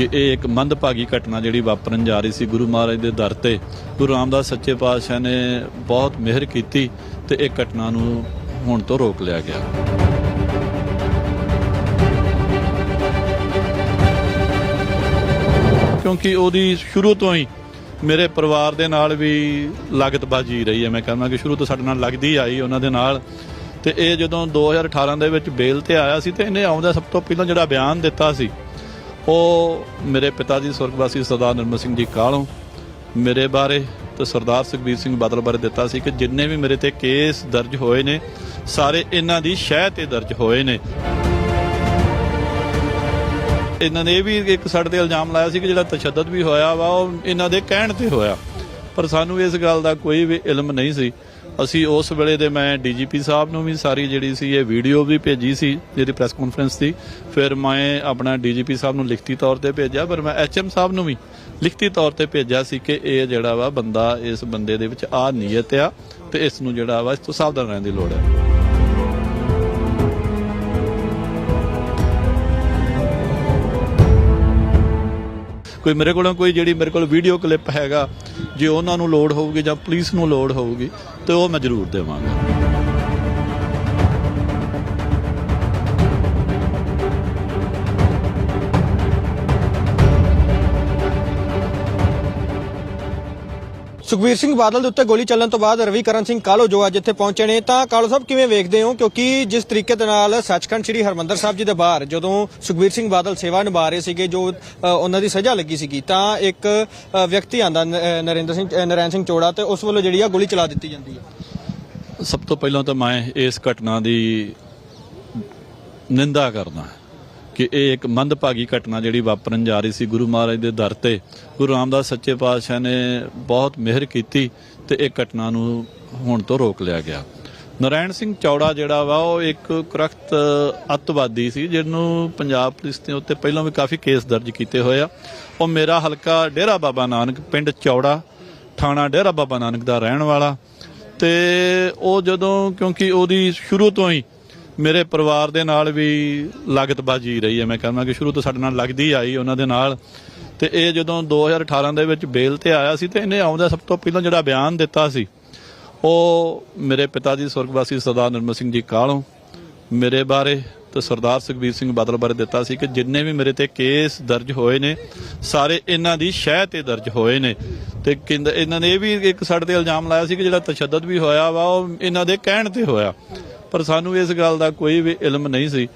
ਕਿ ਇਹ ਇੱਕ ਮੰਦਭਾਗੀ ਘਟਨਾ ਜਿਹੜੀ ਵਾਪਰਨ ਜਾ ਰਹੀ ਸੀ ਗੁਰੂ ਮਹਾਰਾਜ ਦੇ ਦਰ ਤੇ। ਗੁਰੂ ਰਾਮਦਾਸ ਸੱਚੇ ਪਾਤਸ਼ਾਹ ਨੇ ਬਹੁਤ ਮਿਹਰ ਕੀਤੀ ਤੇ ਇਹ ਘਟਨਾ ਨੂੰ ਹੁਣ ਤੋਂ ਰੋਕ ਲਿਆ ਗਿਆ। ਕਿਉਂਕਿ ਉਹਦੀ ਸ਼ੁਰੂ ਤੋਂ ਹੀ ਮੇਰੇ ਪਰਿਵਾਰ ਦੇ ਨਾਲ ਵੀ ਲਾਗਤ ਬਾਜੀ ਰਹੀ ਹੈ। ਮੈਂ ਕਹਿੰਦਾ ਕਿ ਸ਼ੁਰੂ ਤੋਂ ਸਾਡੇ ਨਾਲ ਲੱਗਦੀ ਆਈ ਉਹਨਾਂ ਦੇ ਨਾਲ। ਤੇ ਇਹ ਜਦੋਂ 2018 ਦੇ ਵਿੱਚ ਬੇਲ ਤੇ ਆਇਆ ਸੀ ਤੇ ਇਹਨੇ ਆਉਂਦਾ ਸਭ ਤੋਂ ਪਹਿਲਾਂ ਜਿਹੜਾ ਬਿਆਨ ਦਿੱਤਾ ਸੀ ਉਹ ਮੇਰੇ ਪਿਤਾ ਜੀ ਸੁਰਗਵਾਸੀ ਸਰਦਾਰ ਨਰਮਲ ਸਿੰਘ ਜੀ ਕਾਲੋਂ ਮੇਰੇ ਬਾਰੇ ਤੇ ਸਰਦਾਰ ਸੁਖਬੀਰ ਸਿੰਘ ਬਾਦਲ ਬਾਰੇ ਦਿੱਤਾ ਸੀ ਕਿ ਜਿੰਨੇ ਵੀ ਮੇਰੇ ਤੇ ਕੇਸ ਦਰਜ ਹੋਏ ਨੇ, ਸਾਰੇ ਇਹਨਾਂ ਦੀ ਸ਼ਹਿ ਤੇ ਦਰਜ ਹੋਏ ਨੇ। ਇਹਨਾਂ ਨੇ ਇਹ ਵੀ ਇੱਕ ਸਾਡੇ ਤੇ ਇਲਜ਼ਾਮ ਲਾਇਆ ਸੀ ਕਿ ਜਿਹੜਾ ਤਸ਼ੱਦਦ ਵੀ ਹੋਇਆ ਵਾ, ਉਹ ਇਹਨਾਂ ਦੇ ਕਹਿਣ ਤੇ ਹੋਇਆ। ਪਰ ਸਾਨੂੰ ਇਸ ਗੱਲ ਦਾ ਕੋਈ ਵੀ ਇਲਮ ਨਹੀਂ ਸੀ। ਅਸੀਂ ਉਸ ਵੇਲੇ ਦੇ ਮੈਂ ਡੀਜੀਪੀ ਸਾਹਿਬ ਨੂੰ ਵੀ ਸਾਰੀ ਜਿਹੜੀ ਸੀ ਇਹ ਵੀਡੀਓ ਵੀ ਭੇਜੀ ਸੀ, ਜਿਹੜੀ ਪ੍ਰੈਸ ਕਾਨਫਰੰਸ ਦੀ ਫਿਰ ਮੈਂ ਆਪਣਾ ਡੀਜੀਪੀ ਸਾਹਿਬ ਨੂੰ ਲਿਖਤੀ ਤੌਰ ਤੇ ਭੇਜਿਆ, ਪਰ ਮੈਂ ਐਚਐਮ ਸਾਹਿਬ ਨੂੰ ਵੀ ਲਿਖਤੀ ਤੌਰ ਤੇ ਭੇਜਿਆ ਸੀ ਕਿ ਇਹ ਜਿਹੜਾ ਵਾ ਬੰਦਾ ਇਸ ਬੰਦੇ ਦੇ ਵਿੱਚ ਆ, ਨੀਅਤ ਆ ਤੇ ਇਸ ਨੂੰ ਜਿਹੜਾ ਵਾ ਇਸ ਤੋਂ ਸਾਵਧਾਨ ਰਹਿਣ ਦੀ ਲੋੜ ਹੈ। ਕੋਈ ਮੇਰੇ ਕੋਲੋਂ ਕੋਈ ਜਿਹੜੀ ਮੇਰੇ ਕੋਲ ਵੀਡੀਓ ਕਲਿੱਪ ਹੈਗਾ, ਜੇ ਉਹਨਾਂ ਨੂੰ ਲੋਡ ਹੋਊਗੀ ਜਾਂ ਪੁਲਿਸ ਨੂੰ ਲੋਡ ਹੋਊਗੀ, ਤੇ ਉਹ ਮੈਂ ਜ਼ਰੂਰ ਦੇਵਾਂਗਾ। ਸੁਖਬੀਰ ਸਿੰਘ ਬਾਦਲ ਦੇ ਉੱਤੇ ਗੋਲੀ ਚੱਲਣ ਤੋਂ ਬਾਅਦ ਰਵੀ ਸਿੰਘ ਕਾਲੋ ਜੋ ਅੱਜ ਇੱਥੇ ਪਹੁੰਚੇ ਨੇ ਤਾਂ ਕਾਲੋ ਸਾਹਿਬ ਕਿਵੇਂ ਵੇਖਦੇ ਹੋ? ਕਿਉਂਕਿ ਜਿਸ ਤਰੀਕੇ ਦੇ ਨਾਲ ਸੱਚਖੰਡ ਸ੍ਰੀ ਹਰਮੰਦਰ ਸਾਹਿਬ ਜੀ ਦੇ ਬਾਹਰ ਜਦੋਂ ਸੁਖਬੀਰ ਸਿੰਘ ਬਾਦਲ ਸੇਵਾ ਨਿਭਾ ਰਹੇ ਸੀਗੇ ਜੋ ਉਹਨਾਂ ਦੀ ਸਜ਼ਾ ਲੱਗੀ ਸੀਗੀ ਤਾਂ ਇੱਕ ਵਿਅਕਤੀ ਆਂਦਾ ਨਰਿੰਦਰ ਸਿੰਘ ਅ, ਨਰੈਣ ਸਿੰਘ ਚੋੜਾ ਤੇ ਉਸ ਵੱਲੋਂ ਜਿਹੜੀ ਆ ਗੋਲੀ ਚਲਾ ਦਿੱਤੀ ਜਾਂਦੀ ਹੈ ਸਭ ਤੋਂ ਪਹਿਲਾਂ ਤਾਂ ਮੈਂ ਇਸ ਘਟਨਾ ਦੀ ਨਿੰਦਾ ਕਰਦਾ ਕਿ ਇਹ ਇੱਕ ਮੰਦਭਾਗੀ ਘਟਨਾ ਜਿਹੜੀ ਵਾਪਰਨ ਜਾ ਰਹੀ ਸੀ ਗੁਰੂ ਮਹਾਰਾਜ ਦੇ ਦਰ ਤੇ। ਗੁਰੂ ਰਾਮਦਾਸ ਸੱਚੇ ਪਾਤਸ਼ਾਹ ਨੇ ਬਹੁਤ ਮਿਹਰ ਕੀਤੀ ਤੇ ਇਹ ਘਟਨਾ ਨੂੰ ਹੋਣ ਤੋਂ ਰੋਕ ਲਿਆ ਗਿਆ। ਨਰਾਇਣ ਸਿੰਘ ਚੌੜਾ ਜਿਹੜਾ ਵਾ, ਉਹ ਇੱਕ ਕਰਖਤ ਅੱਤਵਾਦੀ ਸੀ, ਜਿਹਨੂੰ ਪੰਜਾਬ ਪੁਲਿਸ ਦੇ ਉੱਤੇ ਪਹਿਲਾਂ ਵੀ ਕਾਫੀ ਕੇਸ ਦਰਜ ਕੀਤੇ ਹੋਏ ਆ। ਉਹ ਮੇਰਾ ਹਲਕਾ ਡੇਰਾ ਬਾਬਾ ਨਾਨਕ ਪਿੰਡ ਚੌੜਾ, ਥਾਣਾ ਡੇਰਾ ਬਾਬਾ ਨਾਨਕ ਦਾ ਰਹਿਣ ਵਾਲਾ ਤੇ ਉਹ ਜਦੋਂ, ਕਿਉਂਕਿ ਉਹਦੀ ਸ਼ੁਰੂ ਤੋਂ ਹੀ ਮੇਰੇ ਪਰਿਵਾਰ ਦੇ ਨਾਲ ਵੀ ਲਾਗਤਬਾਜੀ ਰਹੀ ਹੈ। ਮੈਂ ਕਹਿੰਦਾ ਕਿ ਸ਼ੁਰੂ ਤੋਂ ਸਾਡੇ ਨਾਲ ਲੱਗਦੀ ਆਈ ਉਹਨਾਂ ਦੇ ਨਾਲ। ਤੇ ਇਹ ਜਦੋਂ 2018 ਦੇ ਵਿੱਚ ਬੇਲ ਤੇ ਆਇਆ ਸੀ ਤੇ ਇਹਨੇ ਆਉਂਦਾ ਸਭ ਤੋਂ ਪਹਿਲਾਂ ਜਿਹੜਾ ਬਿਆਨ ਦਿੱਤਾ ਸੀ, ਉਹ ਮੇਰੇ ਪਿਤਾ ਜੀ ਸਵਰਗਵਾਸੀ ਸਰਦਾਰ ਨਰਮਲ ਸਿੰਘ ਜੀ ਕਾਲੋਂ ਮੇਰੇ ਬਾਰੇ ਤੇ ਸਰਦਾਰ ਸੁਖਬੀਰ ਸਿੰਘ ਬਾਦਲ ਬਾਰੇ ਦਿੱਤਾ ਸੀ ਕਿ ਜਿੰਨੇ ਵੀ ਮੇਰੇ ਤੇ ਕੇਸ ਦਰਜ ਹੋਏ ਨੇ, ਸਾਰੇ ਇਹਨਾਂ ਦੀ ਸ਼ਹਿ ਤੇ ਦਰਜ ਹੋਏ ਨੇ। ਤੇ ਕਹਿੰਦੇ ਇਹਨਾਂ ਨੇ ਇਹ ਵੀ ਇੱਕ ਸਾਡੇ ਤੇ ਇਲਜ਼ਾਮ ਲਾਇਆ ਸੀ ਕਿ ਜਿਹੜਾ ਤਸ਼ੱਦਦ ਵੀ ਹੋਇਆ ਵਾ, ਉਹ ਇਹਨਾਂ ਦੇ ਕਹਿਣ ਤੇ ਹੋਇਆ। ਪਰ ਸਾਨੂੰ ਇਸ ਗੱਲ ਦਾ ਕੋਈ ਵੀ ਇਲਮ ਨਹੀਂ ਸੀ।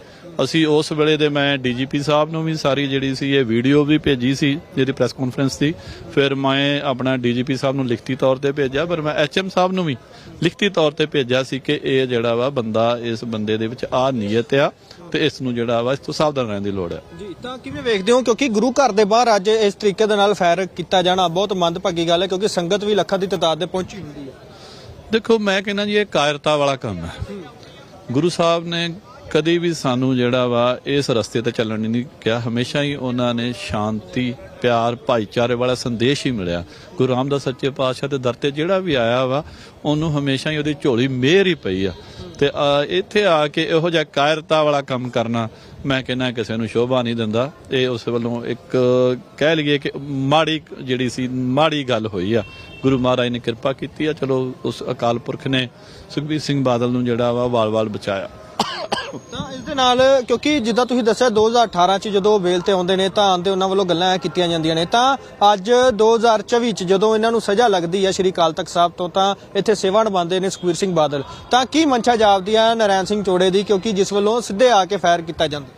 ਅਸੀਂ ਉਸ ਵੇਲੇ ਦੇ ਮੈਂ ਡੀਜੀਪੀ ਸਾਹਿਬ ਨੂੰ ਵੀ ਸਾਰੀ ਜਿਹੜੀ ਸੀ ਇਹ ਵੀਡੀਓ ਵੀ ਭੇਜੀ ਸੀ ਜਿਹੜੀ ਪ੍ਰੈਸ ਕਾਨਫਰੰਸ ਸੀ ਫਿਰ ਮੈਂ ਆਪਣਾ ਡੀਜੀਪੀ ਸਾਹਿਬ ਨੂੰ ਲਿਖਤੀ ਤੌਰ ਤੇ ਭੇਜਿਆ ਪਰ ਮੈਂ ਐਚਐਮ ਸਾਹਿਬ ਨੂੰ ਵੀ ਲਿਖਤੀ ਤੌਰ ਤੇ ਭੇਜਿਆ ਸੀ ਕਿ ਇਹ ਜਿਹੜਾ ਵਾ ਬੰਦਾ ਇਸ ਬੰਦੇ ਦੇ ਵਿੱਚ ਆ ਨੀਅਤ ਆ ਤੇ ਇਸ ਨੂੰ ਜਿਹੜਾ ਵਾ ਇਸ ਤੋਂ ਸਾਵਧਾਨ ਰਹਿਣ ਦੀ ਲੋੜ ਹੈ ਜੀ ਤਾਂ ਕਿਵੇਂ ਵੇਖਦੇ ਹੋ? ਕਿਉਂਕਿ ਗੁਰੂ ਘਰ ਦੇ ਬਾਹਰ ਅੱਜ ਇਸ ਤਰੀਕੇ ਦੇ ਨਾਲ ਫਾਇਰ ਕੀਤਾ ਜਾਣਾ ਬਹੁਤ ਮੰਦਭਾਗੀ ਗੱਲ ਹੈ ਕਿਉਂਕਿ ਸੰਗਤ ਵੀ ਲੱਖਾਂ ਦੀ ਤਾਦਾਦ ਦੇ ਪਹੁੰਚੀ ਹੁੰਦੀ ਹੈ। ਦੇਖੋ ਮੈਂ ਕਹਿੰਦਾ ਜੀ ਇਹ ਕਾਇਰਤਾ ਵਾਲਾ ਕੰਮ ਹੈ। ਗੁਰੂ ਸਾਹਿਬ ਨੇ ਕਦੇ ਵੀ ਸਾਨੂੰ ਜਿਹੜਾ ਵਾ ਇਸ ਰਸਤੇ ਤੇ ਚੱਲਣ ਨਹੀਂ ਕਿਹਾ। ਹਮੇਸ਼ਾ ਹੀ ਉਹਨਾਂ ਨੇ ਸ਼ਾਂਤੀ, ਪਿਆਰ, ਭਾਈਚਾਰੇ ਵਾਲਾ ਸੰਦੇਸ਼ ਹੀ ਮਿਲਿਆ। ਗੁਰੂ ਰਾਮਦਾਸ ਸੱਚੇ ਪਾਤਸ਼ਾਹ ਦੇ ਦਰ ਤੇ ਜਿਹੜਾ ਵੀ ਆਇਆ ਵਾ, ਉਹਨੂੰ ਹਮੇਸ਼ਾ ਹੀ ਉਹਦੀ ਝੋਲੀ ਮਿਹਰ ਹੀ ਪਈ ਆ। ਤੇ ਇੱਥੇ ਆ ਕੇ ਇਹੋ ਜਿਹਾ ਕਾਇਰਤਾ ਵਾਲਾ ਕੰਮ ਕਰਨਾ ਮੈਂ ਕਹਿੰਦਾ ਕਿਸੇ ਨੂੰ ਸ਼ੋਭਾ ਨਹੀਂ ਦਿੰਦਾ। ਇਹ ਉਸ ਵੱਲੋਂ ਇੱਕ, ਕਹਿ ਲਈਏ ਕਿ ਮਾੜੀ ਜਿਹੜੀ ਸੀ, ਮਾੜੀ ਗੱਲ ਹੋਈ ਆ। ਗੁਰੂ ਮਹਾਰਾਜ ਨੇ ਕਿਰਪਾ ਕੀਤੀ ਆ। ਚਲੋ ਉਸ ਅਕਾਲ ਪੁਰਖ ਨੇ ਸੁਖਬੀਰ ਸਿੰਘ ਬਾਦਲ ਨੂੰ ਜਿਹੜਾ ਵਾ ਵਾਲ-ਵਾਲ ਬਚਾਇਆ। ਤਾਂ ਇਸ ਦੇ ਨਾਲ ਕਿਉਂਕਿ ਜਿੱਦਾਂ ਤੁਸੀਂ ਦੱਸਿਆ 2018 ਚ ਜਦੋਂ ਵੇਲ ਤੇ ਆਉਂਦੇ ਨੇ ਤਾਂ ਆਂਦੇ ਉਹਨਾਂ ਵੱਲੋਂ ਗੱਲਾਂ ਕੀਤੀਆਂ ਜਾਂਦੀਆਂ ਨੇ। ਤਾਂ ਅੱਜ 2024 ਚ ਜਦੋਂ ਇਹਨਾਂ ਨੂੰ ਸਜ਼ਾ ਲੱਗਦੀ ਹੈ ਸ਼੍ਰੀ ਅਕਾਲ ਤਖਤ ਸਾਹਿਬ ਤੋਂ, ਤਾਂ ਇੱਥੇ ਸੇਵਾ ਨਿਭਾਉਂਦੇ ਨੇ ਸੁਖਬੀਰ ਸਿੰਘ ਬਾਦਲ। ਤਾਂ ਕੀ ਮੰਸ਼ਾ ਜਾਪਦੀ ਹੈ ਨਰੈਣ ਸਿੰਘ ਚੋੜੇ ਦੀ? ਕਿਉਂਕਿ ਜਿਸ ਵੱਲੋਂ ਸਿੱਧੇ ਆ ਕੇ ਫਾਇਰ ਕੀਤਾ ਜਾਂਦਾ।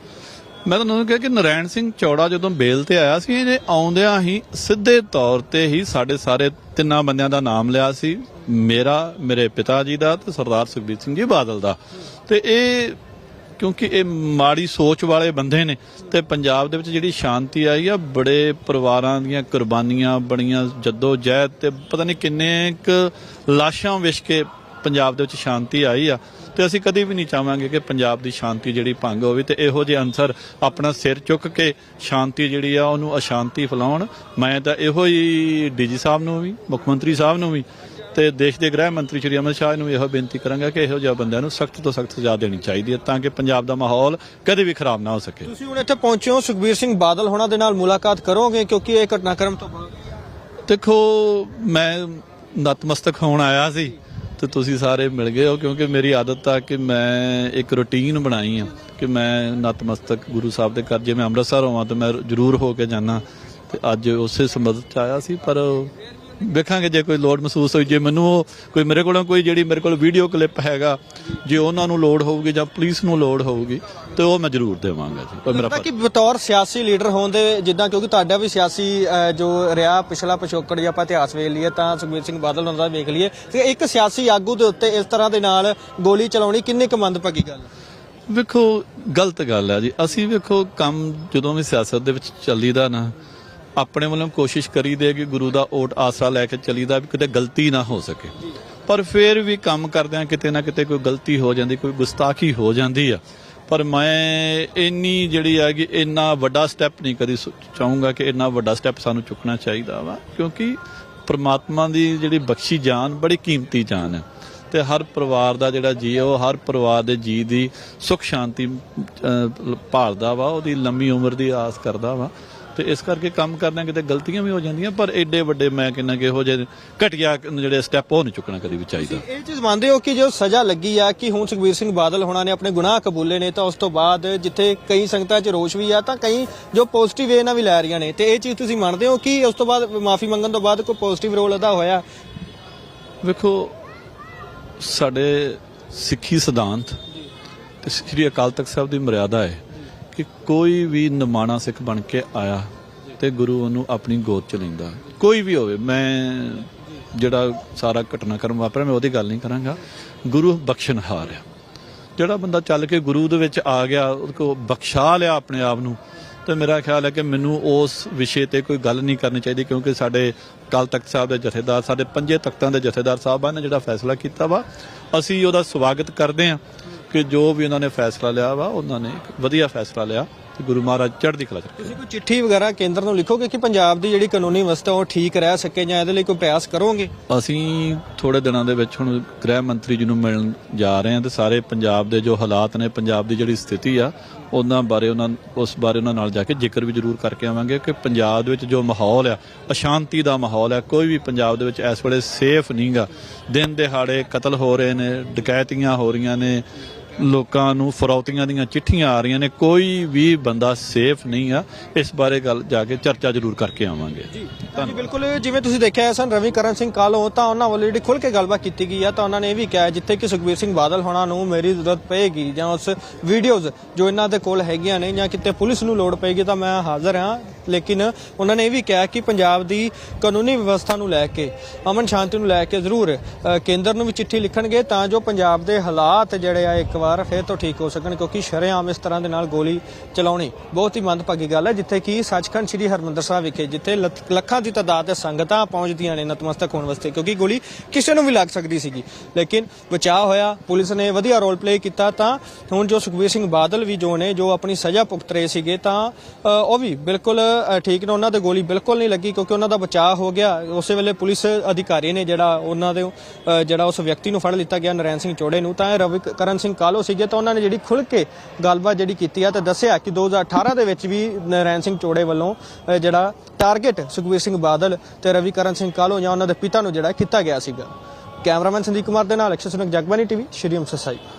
ਮੈਂ ਤੁਹਾਨੂੰ ਕਿਹਾ ਕਿ ਨਰੈਣ ਸਿੰਘ ਚੌੜਾ ਜਦੋਂ ਬੇਲ ਤੇ ਆਇਆ ਸੀ ਇਹਨੇ ਆਉਂਦਿਆਂ ਹੀ ਸਿੱਧੇ ਤੌਰ ਤੇ ਹੀ ਸਾਡੇ ਸਾਰੇ ਤਿੰਨਾਂ ਬੰਦਿਆਂ ਦਾ ਨਾਮ ਲਿਆ ਸੀ। ਮੇਰਾ, ਮੇਰੇ ਪਿਤਾ ਜੀ ਦਾ ਤੇ ਸਰਦਾਰ ਸੁਖਬੀਰ ਸਿੰਘ ਜੀ ਬਾਦਲ ਦਾ। ਤੇ ਇਹ, ਕਿਉਂਕਿ ਇਹ ਮਾੜੀ ਸੋਚ ਵਾਲੇ ਬੰਦੇ ਨੇ ਤੇ ਪੰਜਾਬ ਦੇ ਵਿੱਚ ਜਿਹੜੀ ਸ਼ਾਂਤੀ ਆਈ ਆ, ਬੜੇ ਪਰਿਵਾਰਾਂ ਦੀਆਂ ਕੁਰਬਾਨੀਆਂ ਬੜੀਆਂ ਜੱਦੋ ਜਹਿਦ ਤੇ ਪਤਾ ਨਹੀਂ ਕਿੰਨੇ ਕੁ ਲਾਸ਼ਾਂ ਵਿਛ ਕੇ ਪੰਜਾਬ ਦੇ ਵਿੱਚ ਸ਼ਾਂਤੀ ਆਈ ਆ। ਤੇ ਅਸੀਂ ਕਦੀ ਵੀ ਨਹੀਂ ਚਾਹਾਂਗੇ ਕਿ ਪੰਜਾਬ ਦੀ ਸ਼ਾਂਤੀ ਜਿਹੜੀ ਭੰਗ ਹੋਵੇ ਤੇ ਇਹੋ ਜਿਹੇ ਅਨਸਰ ਆਪਣਾ ਸਿਰ ਚੁੱਕ ਕੇ ਸ਼ਾਂਤੀ ਜਿਹੜੀ ਆ ਉਹਨੂੰ ਅਸ਼ਾਂਤੀ ਫੈਲਾਉਣ। ਮੈਂ ਤਾਂ ਇਹੋ ਹੀ ਡੀਜੀ ਸਾਹਿਬ ਨੂੰ ਵੀ ਮੁੱਖ ਮੰਤਰੀ ਸਾਹਿਬ ਨੂੰ ਵੀ ਤੇ ਦੇਸ਼ ਦੇ ਗ੍ਰਹਿ ਮੰਤਰੀ ਸ਼੍ਰੀ ਅਮਿਤ ਸ਼ਾਹ ਨੂੰ ਇਹੋ ਬੇਨਤੀ ਕਰਾਂਗਾ ਕਿ ਇਹੋ ਜਿਹੇ ਬੰਦਿਆਂ ਨੂੰ ਸਖਤ ਤੋਂ ਸਖਤ ਸਜ਼ਾ ਦੇਣੀ ਚਾਹੀਦੀ ਹੈ ਤਾਂ ਕਿ ਪੰਜਾਬ ਦਾ ਮਾਹੌਲ ਕਦੇ ਵੀ ਖਰਾਬ ਨਾ ਹੋ ਸਕੇ। ਤੁਸੀਂ ਹੁਣ ਇੱਥੇ ਪਹੁੰਚੇ ਹੋ ਸੁਖਬੀਰ ਸਿੰਘ ਬਾਦਲ ਹੋਣਾ ਦੇ ਨਾਲ ਮੁਲਾਕਾਤ ਕਰੋਗੇ ਕਿਉਂਕਿ ਇਹ ਘਟਨਾਕ੍ਰਮ ਤੋਂ ਬਾਅਦ ਦੇਖੋ ਮੈਂ ਨਤਮਸਤਕ ਹੋਣ ਆਇਆ ਸੀ। ਤੇ ਤੁਸੀਂ ਸਾਰੇ ਮਿਲ ਗਏ ਹੋ ਕਿਉਂਕਿ ਮੇਰੀ ਆਦਤ ਆ ਕਿ ਮੈਂ ਇੱਕ ਰੁਟੀਨ ਬਣਾਈ ਆ ਕਿ ਮੈਂ ਨਤਮਸਤਕ ਗੁਰੂ ਸਾਹਿਬ ਦੇ ਘਰ, ਜੇ ਮੈਂ ਅੰਮ੍ਰਿਤਸਰ ਹੋਵਾਂ ਤਾਂ ਮੈਂ ਜ਼ਰੂਰ ਹੋ ਕੇ ਜਾਣਾ ਤੇ ਅੱਜ ਉਸੇ ਸੰਬੰਧ ਚ ਆਇਆ ਸੀ, ਪਰ ਵੇਖਾਂਗੇ ਜੇ ਕੋਈ ਲੋੜ ਮਹਿਸੂਸ ਹੋਈ ਜੇ ਮੈਨੂੰ ਉਹ ਕੋਈ ਮੇਰੇ ਕੋਲੋਂ ਕੋਈ ਜਿਹੜੀ ਮੇਰੇ ਕੋਲ ਵੀਡੀਓ ਕਲਿੱਪ ਹੈਗਾ ਜੇ ਉਹਨਾਂ ਨੂੰ ਲੋੜ ਹੋਊਗੀ ਜਾਂ ਪੁਲਿਸ ਨੂੰ ਲੋੜ ਹੋਊਗੀ ਤੇ ਉਹ ਮੈਂ ਜ਼ਰੂਰ ਦੇਵਾਂਗਾ ਜੀ। ਉਹ ਮੇਰਾ ਲੱਗਦਾ ਕਿ ਬਤੌਰ ਸਿਆਸੀ ਲੀਡਰ ਹੋਣ ਦੇ ਜਿੱਦਾਂ ਕਿਉਂਕਿ ਤੁਹਾਡਾ ਵੀ ਸਿਆਸੀ ਅਹ, ਜੋ ਰਿਹਾ ਪਿਛਲਾ ਪਿਛੋਕੜ ਜੇ ਆਪਾਂ ਇਤਿਹਾਸ ਵੇਖ ਲਈਏ ਤਾਂ ਸੁਖਬੀਰ ਸਿੰਘ ਬਾਦਲ ਉਹਨਾਂ ਦਾ ਵੇਖ ਲਈਏ। ਤੇ ਇੱਕ ਸਿਆਸੀ ਆਗੂ ਦੇ ਉੱਤੇ ਇਸ ਤਰ੍ਹਾਂ ਦੇ ਨਾਲ ਗੋਲੀ ਚਲਾਉਣੀ ਕਿੰਨੇ ਕੁ ਮੰਦਭਾਗੀ ਗੱਲ ਹੈ? ਵੇਖੋ ਗਲਤ ਗੱਲ ਹੈ ਜੀ। ਅਸੀਂ ਵੇਖੋ ਕੰਮ ਜਦੋਂ ਵੀ ਸਿਆਸਤ ਦੇ ਵਿੱਚ ਚੱਲੀਦਾ ਨਾ ਆਪਣੇ ਵੱਲੋਂ ਕੋਸ਼ਿਸ਼ ਕਰੀਦੇ ਕਿ ਗੁਰੂ ਦਾ ਓਟ ਆਸਰਾ ਲੈ ਕੇ ਚੱਲੀਦਾ ਵੀ ਕਿਤੇ ਗਲਤੀ ਨਾ ਹੋ ਸਕੇ। ਪਰ ਫਿਰ ਵੀ ਕੰਮ ਕਰਦਿਆਂ ਕਿਤੇ ਨਾ ਕਿਤੇ ਕੋਈ ਗਲਤੀ ਹੋ ਜਾਂਦੀ, ਕੋਈ ਗੁਸਤਾਖੀ ਹੋ ਜਾਂਦੀ ਆ। ਪਰ ਮੈਂ ਇੰਨੀ ਜਿਹੜੀ ਆ ਕਿ ਇੰਨਾ ਵੱਡਾ ਸਟੈਪ ਨਹੀਂ ਕਦੀ ਚਾਹੂੰਗਾ ਕਿ ਇੰਨਾ ਵੱਡਾ ਸਟੈਪ ਸਾਨੂੰ ਚੁੱਕਣਾ ਚਾਹੀਦਾ ਵਾ, ਕਿਉਂਕਿ ਪ੍ਰਮਾਤਮਾ ਦੀ ਜਿਹੜੀ ਬਖਸ਼ੀ ਜਾਨ ਬੜੀ ਕੀਮਤੀ ਜਾਨ ਹੈ ਤੇ ਹਰ ਪਰਿਵਾਰ ਦਾ ਜਿਹੜਾ ਜੀ ਹੈ ਉਹ ਹਰ ਪਰਿਵਾਰ ਦੇ ਜੀ ਦੀ ਸੁਖ ਸ਼ਾਂਤੀ ਭਾਲਦਾ ਵਾ, ਉਹਦੀ ਲੰਮੀ ਉਮਰ ਦੀ ਆਸ ਕਰਦਾ ਵਾ। ਤੇ ਇਸ ਕਰਕੇ ਕੰਮ ਕਰਨਾ ਕਿਤੇ ਗਲਤੀਆਂ ਵੀ ਹੋ ਜਾਂਦੀਆਂ ਪਰ ਐਡੇ ਵੱਡੇ ਮੈਂ ਕਹਿੰਦਾ ਕਿ ਇਹੋ ਜਿਹੇ ਘਟੀਆ ਜਿਹੜੇ ਸਟੈਪ ਉਹ ਨਹੀਂ ਚੁੱਕਣਾ ਕਦੀ ਵੀ ਚਾਹੀਦਾ। ਇਹ ਚੀਜ਼ ਮੰਨਦੇ ਹੋ ਕਿ ਜੋ ਸਜ਼ਾ ਲੱਗੀ ਆ ਕਿ ਹੁਣ ਸੁਖਬੀਰ ਸਿੰਘ ਬਾਦਲ ਹੋਣਾ ਨੇ ਆਪਣੇ ਗੁਨਾਹ ਕਬੂਲੇ ਨੇ ਤਾਂ ਉਸ ਤੋਂ ਬਾਅਦ ਜਿੱਥੇ ਕਈ ਸੰਗਤਾਂ 'ਚ ਰੋਸ਼ ਵੀ ਆ ਤਾਂ ਕਈ ਜੋ ਪੋਜ਼ਿਟਿਵ ਵੇ ਨਾਲ ਵੀ ਲੈ ਰਹੀਆਂ ਨੇ। ਤੇ ਇਹ ਚੀਜ਼ ਤੁਸੀਂ ਮੰਨਦੇ ਹੋ ਕਿ ਉਸ ਤੋਂ ਬਾਅਦ ਮਾਫੀ ਮੰਗਣ ਤੋਂ ਬਾਅਦ ਕੋਈ ਪੋਜ਼ਿਟਿਵ ਰੋਲ ਅਦਾ ਹੋਇਆ? ਵੇਖੋ ਸਾਡੇ ਸਿੱਖੀ ਸਿਧਾਂਤ ਤੇ ਸ੍ਰੀ ਅਕਾਲ ਤਖਤ ਸਾਹਿਬ ਦੀ ਮਰਿਆਦਾ ਹੈ। ਕਿ ਕੋਈ ਵੀ ਨਿਮਾਣਾ ਸਿੱਖ ਬਣ ਕੇ ਆਇਆ ਤੇ ਗੁਰੂ ਉਹਨੂੰ ਆਪਣੀ ਗੋਦ ਚ ਲੈਂਦਾ। ਕੋਈ ਵੀ ਹੋਵੇ, ਮੈਂ ਜਿਹੜਾ ਸਾਰਾ ਘਟਨਾਕ੍ਰਮ ਵਾਪਰਿਆ, ਮੈਂ ਉਹਦੀ ਗੱਲ ਨਹੀਂ ਕਰਾਂਗਾ। ਗੁਰੂ ਬਖਸ਼ਣਹਾਰ ਆ। ਜਿਹੜਾ ਬੰਦਾ ਚੱਲ ਕੇ ਗੁਰੂ ਦੇ ਵਿੱਚ ਆ ਗਿਆ ਉਹ ਕੋ ਬਖਸ਼ਾ ਲਿਆ ਆਪਣੇ ਆਪ ਨੂੰ, ਤੇ ਮੇਰਾ ਖਿਆਲ ਹੈ ਕਿ ਮੈਨੂੰ ਉਸ ਵਿਸ਼ੇ ਤੇ ਕੋਈ ਗੱਲ ਨਹੀਂ ਕਰਨੀ ਚਾਹੀਦੀ, ਕਿਉਂਕਿ ਸਾਡੇ ਕੱਲ ਤਖਤ ਸਾਹਿਬ ਦੇ ਜਥੇਦਾਰ, ਸਾਡੇ ਪੰਜੇ ਤਖਤਾਂ ਦੇ ਜਥੇਦਾਰ ਸਾਹਿਬਾਨ ਨੇ ਜਿਹੜਾ ਫੈਸਲਾ ਕੀਤਾ ਵਾ, ਅਸੀਂ ਉਹਦਾ ਸਵਾਗਤ ਕਰਦੇ ਹਾਂ। ਕਿ ਜੋ ਵੀ ਉਹਨਾਂ ਨੇ ਫੈਸਲਾ ਲਿਆ ਵਾ ਉਹਨਾਂ ਨੇ ਇੱਕ ਵਧੀਆ ਫੈਸਲਾ ਲਿਆ ਤੇ ਗੁਰੂ ਮਹਾਰਾਜ ਚੜ੍ਹਦੀ ਕਲਾ ਚ ਰੱਖੇ ਤੁਸੀਂ ਕੋਈ ਚਿੱਠੀ ਵਗੈਰਾ ਕੇਂਦਰ ਨੂੰ ਲਿਖੋਗੇ ਕਿ ਪੰਜਾਬ ਦੀ ਜਿਹੜੀ ਕਾਨੂੰਨੀ ਵਿਵਸਥਾ ਉਹ ਠੀਕ ਰਹਿ ਸਕੇ ਜਾਂ ਇਹਦੇ ਲਈ ਕੋਈ ਪ੍ਰਯਾਸ ਕਰੋਗੇ? ਅਸੀਂ ਥੋੜੇ ਦਿਨਾਂ ਦੇ ਵਿੱਚ ਹੁਣ ਗ੍ਰਹਿ ਮੰਤਰੀ ਜੀ ਨੂੰ ਮਿਲਣ ਜਾ ਰਹੇ ਹਾਂ ਤੇ ਸਾਰੇ ਪੰਜਾਬ ਦੇ ਜੋ ਹਾਲਾਤ ਨੇ ਪੰਜਾਬ ਦੀ ਜਿਹੜੀ ਸਥਿਤੀ ਆ ਉਹਨਾਂ ਬਾਰੇ ਉਹਨਾਂ ਉਸ ਬਾਰੇ ਉਹਨਾਂ ਨਾਲ ਜਾ ਕੇ ਜ਼ਿਕਰ ਵੀ ਜ਼ਰੂਰ ਕਰਕੇ ਆਵਾਂਗੇ ਕਿ ਪੰਜਾਬ ਦੇ ਵਿੱਚ ਜੋ ਮਾਹੌਲ ਆ ਅਸ਼ਾਂਤੀ ਦਾ ਮਾਹੌਲ ਆ ਕੋਈ ਵੀ ਪੰਜਾਬ ਦੇ ਵਿੱਚ ਇਸ ਵੇਲੇ ਸੇਫ ਨਹੀਂਗਾ ਦਿਨ ਦਿਹਾੜੇ ਕਤਲ ਹੋ ਰਹੇ ਨੇ ਡਕੈਤੀਆਂ ਹੋ ਰਹੀਆਂ ਨੇ ਲੋਕਾਂ ਨੂੰ ਫਰੌਤੀਆਂ ਦੀਆਂ ਚਿੱਠੀਆਂ ਆ ਰਹੀਆਂ ਨੇ। ਕੋਈ ਵੀ ਬੰਦਾ ਸੇਫ ਨਹੀਂ ਆ। ਇਸ ਬਾਰੇ ਗੱਲ ਜਾ ਕੇ ਚਰਚਾ ਜ਼ਰੂਰ ਕਰਕੇ ਆਵਾਂਗੇ। ਹਾਂਜੀ ਬਿਲਕੁਲ ਜਿਵੇਂ ਤੁਸੀਂ ਦੇਖਿਆ ਸਨ ਰਵੀ ਕਰਨ ਸਿੰਘ ਕਾਲੋ ਤਾਂ ਉਹਨਾਂ ਵੱਲੋਂ ਜਿਹੜੀ ਖੁੱਲ ਕੇ ਗੱਲਬਾਤ ਕੀਤੀ ਗਈ ਆ ਤਾਂ ਉਹਨਾਂ ਨੇ ਇਹ ਵੀ ਕਿਹਾ ਜਿੱਥੇ ਕਿ ਸੁਖਬੀਰ ਸਿੰਘ ਬਾਦਲ ਹੋਣਾ ਨੂੰ ਮੇਰੀ ਜ਼ਰੂਰਤ ਪਏਗੀ ਜਾਂ ਉਸ ਵੀਡੀਓਜ਼ ਜੋ ਇਹਨਾਂ ਦੇ ਕੋਲ ਹੈਗੀਆਂ ਨੇ ਜਾਂ ਕਿਤੇ ਪੁਲਿਸ ਨੂੰ ਲੋੜ ਪਏਗੀ ਤਾਂ ਮੈਂ ਹਾਜ਼ਰ ਹਾਂ। ਲੇਕਿਨ ਉਹਨਾਂ ਨੇ ਇਹ ਵੀ ਕਿਹਾ ਕਿ ਪੰਜਾਬ ਦੀ ਕਾਨੂੰਨੀ ਵਿਵਸਥਾ ਨੂੰ ਲੈ ਕੇ, ਅਮਨ ਸ਼ਾਂਤੀ ਨੂੰ ਲੈ ਕੇ ਜ਼ਰੂਰ ਕੇਂਦਰ ਨੂੰ ਵੀ ਚਿੱਠੀ ਲਿਖਣਗੇ ਤਾਂ ਜੋ ਪੰਜਾਬ ਦੇ ਹਾਲਾਤ ਜਿਹੜੇ ਆ ਇੱਕ ਵਾਰ ਫਿਰ ਤੋਂ ਠੀਕ ਹੋ ਸਕਣ ਕਿਉਂਕਿ ਸ਼ਰੇਆਮ ਇਸ ਤਰ੍ਹਾਂ ਦੇ ਨਾਲ ਗੋਲੀ ਚਲਾਉਣੀ ਬਹੁਤ ਹੀ ਮੰਦਭਾਗੀ ਗੱਲ ਹੈ, ਜਿੱਥੇ ਕਿ ਸੱਚਖੰਡ ਸ੍ਰੀ ਹਰਮੰਦਰ ਸਾਹਿਬ ਵਿਖੇ, ਜਿੱਥੇ ਲੱਖ- ਲੱਖਾਂ ਦੀ ਤਾਦਾਦ ਦੇ ਸੰਗਤਾਂ ਪਹੁੰਚਦੀਆਂ ਨੇ ਨਤਮਸਤਕ ਹੋਣ ਵਾਸਤੇ ਕਿਉਂਕਿ ਗੋਲੀ ਕਿਸੇ ਨੂੰ ਵੀ ਲੱਗ ਸਕਦੀ ਸੀਗੀ। ਲੇਕਿਨ ਬਚਾਅ ਹੋਇਆ, ਪੁਲਿਸ ਨੇ ਵਧੀਆ ਰੋਲ ਪਲੇ ਕੀਤਾ ਤਾਂ ਹੁਣ ਜੋ ਸੁਖਬੀਰ ਸਿੰਘ ਬਾਦਲ ਵੀ ਜੋ ਨੇ, ਜੋ ਆਪਣੀ ਸਜ਼ਾ ਭੁਗਤ ਰਹੇ ਸੀਗੇ ਤਾਂ ਉਹ ਵੀ ਬਿਲਕੁਲ ਠੀਕ ਨੇ, ਉਹਨਾਂ ਦੇ ਗੋਲੀ ਬਿਲਕੁਲ ਨਹੀਂ ਲੱਗੀ ਕਿਉਂਕਿ ਉਹਨਾਂ ਦਾ ਬਚਾਅ ਹੋ ਗਿਆ। ਉਸੇ ਵੇਲੇ ਪੁਲਿਸ ਅਧਿਕਾਰੀ ਨੇ ਜਿਹੜਾ ਉਹਨਾਂ ਦੇ ਜਿਹੜਾ ਉਸ ਵਿਅਕਤੀ ਨੂੰ ਫੜ ਲਿੱਤਾ ਗਿਆ, ਨਰੈਣ ਸਿੰਘ ਚੋੜੇ ਨੂੰ। ਤਾਂ ਇਹ ਰਵੀ ਕਰਨ ਸਿੰਘ ਕਾਲੋ ਸੀਗੇ, ਤਾਂ ਉਹਨਾਂ ਨੇ ਜਿਹੜੀ ਖੁੱਲ ਕੇ ਗੱਲਬਾਤ ਜਿਹੜੀ ਕੀਤੀ ਆ ਤੇ ਦੱਸਿਆ ਕਿ 2018 ਦੇ ਵਿੱਚ ਵੀ ਨਰੈਣ ਸਿੰਘ ਚੋੜੇ ਵੱਲੋਂ ਜਿਹੜਾ ਟਾਰਗੇਟ ਸੁਖਬੀਰ ਸਿੰਘ ਬਾਦਲ ਤੇ ਰਵੀ ਕਰਨ ਸਿੰਘ ਕਾਲੋ ਜਾਂ ਉਹਨਾਂ ਦੇ ਪਿਤਾ ਨੂੰ ਜਿਹੜਾ ਕੀਤਾ ਗਿਆ ਸੀਗਾ। ਕੈਮਰਾਮੈਨ ਸੰਦੀਪ ਕੁਮਾਰ ਦੇ ਨਾਲ ਅਕਸ਼ਰ ਸੁਨਕ ਜਗਬਾਨੀ ਟੀਵੀ, ਸ਼੍ਰੀ ਅੰਮ੍ਰਿਤਸਰ ਸਾਹਿਬ।